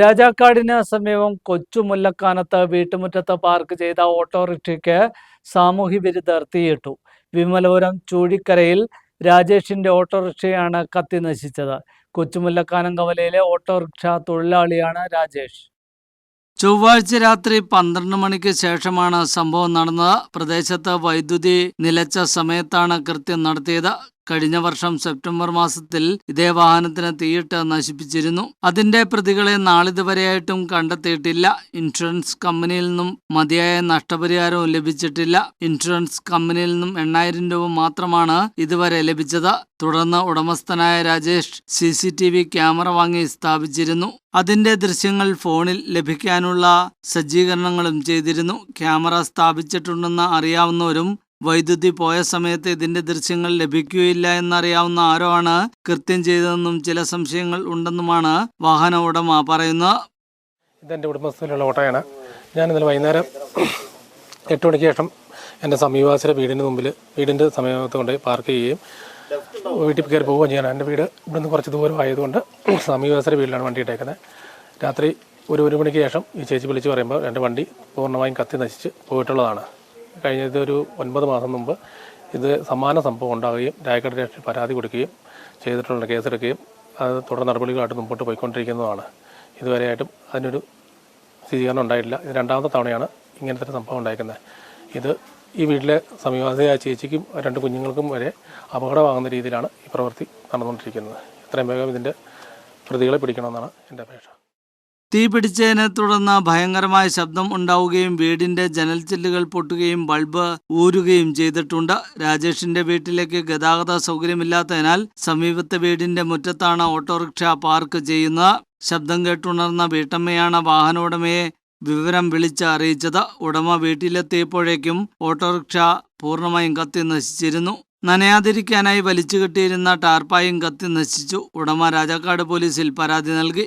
രാജാക്കാടിന് സമീപം കൊച്ചുമുല്ലക്കാനത്ത് വീട്ടുമുറ്റത്ത് പാർക്ക് ചെയ്ത ഓട്ടോറിക്ഷയ്ക്ക് സാമൂഹ്യ വിരുദ്ധർ തീയിട്ടു. വിമലപുരം ചൂഴിക്കരയിൽ രാജേഷിന്റെ ഓട്ടോറിക്ഷയാണ് കത്തി നശിച്ചത്. കൊച്ചുമുല്ലക്കാനം കവലയിലെ ഓട്ടോറിക്ഷ തൊഴിലാളിയാണ് രാജേഷ്. ചൊവ്വാഴ്ച രാത്രി പന്ത്രണ്ട് മണിക്ക് ശേഷമാണ് സംഭവം നടന്നത്. പ്രദേശത്ത് വൈദ്യുതി നിലച്ച സമയത്താണ് കൃത്യം നടത്തിയത്. കഴിഞ്ഞ വർഷം സെപ്റ്റംബർ മാസത്തിൽ ഇതേ വാഹനത്തിന് തീയിട്ട് നശിപ്പിച്ചിരുന്നു. അതിന്റെ പ്രതികളെ നാളിതുവരെയായിട്ടും കണ്ടെത്തിയിട്ടില്ല. ഇൻഷുറൻസ് കമ്പനിയിൽ നിന്നും മതിയായ നഷ്ടപരിഹാരവും ലഭിച്ചിട്ടില്ല. ഇൻഷുറൻസ് കമ്പനിയിൽ നിന്നും എണ്ണായിരം രൂപ മാത്രമാണ് ഇതുവരെ ലഭിച്ചത്. തുടർന്ന് ഉടമസ്ഥനായ Rajesh C C T V camera വാങ്ങി സ്ഥാപിച്ചിരുന്നു. അതിന്റെ ദൃശ്യങ്ങൾ ഫോണിൽ ലഭിക്കാനുള്ള സജ്ജീകരണങ്ങളും ചെയ്തിരുന്നു. ക്യാമറ സ്ഥാപിച്ചിട്ടുണ്ടെന്ന് അറിയാവുന്നവരും വൈദ്യുതി പോയ സമയത്ത് ഇതിന്റെ ദൃശ്യങ്ങൾ ലഭിക്കുകയില്ല എന്നറിയാവുന്ന ആരോ ആണ് കൃത്യം ചെയ്തതെന്നും ചില സംശയങ്ങൾ ഉണ്ടെന്നുമാണ് വാഹന ഉടമ പറയുന്നത്. ഇതെന്റെ ഉടമസ്ഥയിലുള്ള ഓട്ടോയാണ്. ഞാൻ ഇന്നലെ വൈകുന്നേരം എട്ട് മണിക്ക് ശേഷം എന്റെ സമീപവാസിയുടെ വീടിന് മുമ്പിൽ വീടിന്റെ സമീപത്ത് കൊണ്ട് പാർക്ക് ചെയ്യുകയും വീട്ടിൽ കയറി പോവുകയും ചെയ്യണം. എന്റെ വീട് ഇവിടുന്ന് കുറച്ച് ദൂരം ആയതുകൊണ്ട് സമീപവാസിയുടെ വീട്ടിലാണ് വണ്ടി ഇട്ടേക്കുന്നത്. രാത്രി ഒരു ഒരു മണിക്ക് ശേഷം ഈ ചേച്ചി വിളിച്ച് പറയുമ്പോൾ എന്റെ വണ്ടി പൂർണമായും കത്തി നശിച്ച് പോയിട്ടുള്ളതാണ്. കഴിഞ്ഞ ഒരു ഒൻപത് മാസം മുമ്പ് ഇത് സമാന സംഭവം ഉണ്ടാവുകയും രായക്കട രാഷ്ട്രീയ പരാതി കൊടുക്കുകയും ചെയ്തിട്ടുള്ള കേസെടുക്കുകയും അത് തുടർ നടപടികളായിട്ട് മുമ്പോട്ട് പോയിക്കൊണ്ടിരിക്കുന്നതാണ്. ഇതുവരെയായിട്ടും അതിനൊരു സ്ഥിരീകരണം ഉണ്ടായിട്ടില്ല. ഇത് രണ്ടാമത്തെ തവണയാണ് ഇങ്ങനത്തെ ഒരു സംഭവം ഉണ്ടായിരിക്കുന്നത് ഇത് ഈ വീട്ടിലെ സമീപവാസിയായ ചേച്ചിക്കും രണ്ട് കുഞ്ഞുങ്ങൾക്കും വരെ അപകടമാകുന്ന രീതിയിലാണ് ഈ പ്രവൃത്തി നടന്നുകൊണ്ടിരിക്കുന്നത്. എത്രയും വേഗം ഇതിന്റെ പ്രതികളെ പിടിക്കണമെന്നാണ് എന്റെ അപേക്ഷ. തീ പിടിച്ചതിനെ തുടർന്ന് ഭയങ്കരമായ ശബ്ദം ഉണ്ടാവുകയും വീടിന്റെ ജനൽ ചില്ലുകൾ പൊട്ടുകയും ബൾബ് ഊരുകയും ചെയ്തിട്ടുണ്ട്. രാജേഷിന്റെ വീട്ടിലേക്ക് ഗതാഗത സൗകര്യമില്ലാത്തതിനാൽ സമീപത്തെ വീടിന്റെ മുറ്റത്താണ് ഓട്ടോറിക്ഷ പാർക്ക് ചെയ്യുന്നത്. ശബ്ദം കേട്ടുണർന്ന വീട്ടമ്മയാണ് വാഹന ഉടമയെ വിവരം വിളിച്ച് അറിയിച്ചത്. ഉടമ വീട്ടിലെത്തിയപ്പോഴേക്കും ഓട്ടോറിക്ഷ പൂർണമായും കത്തി നശിച്ചിരുന്നു. നനയാതിരിക്കാനായി വലിച്ചു കെട്ടിയിരുന്ന ടാർപ്പായും കത്തി നശിച്ചു. ഉടമ രാജാക്കാട് പോലീസിൽ പരാതി നൽകി.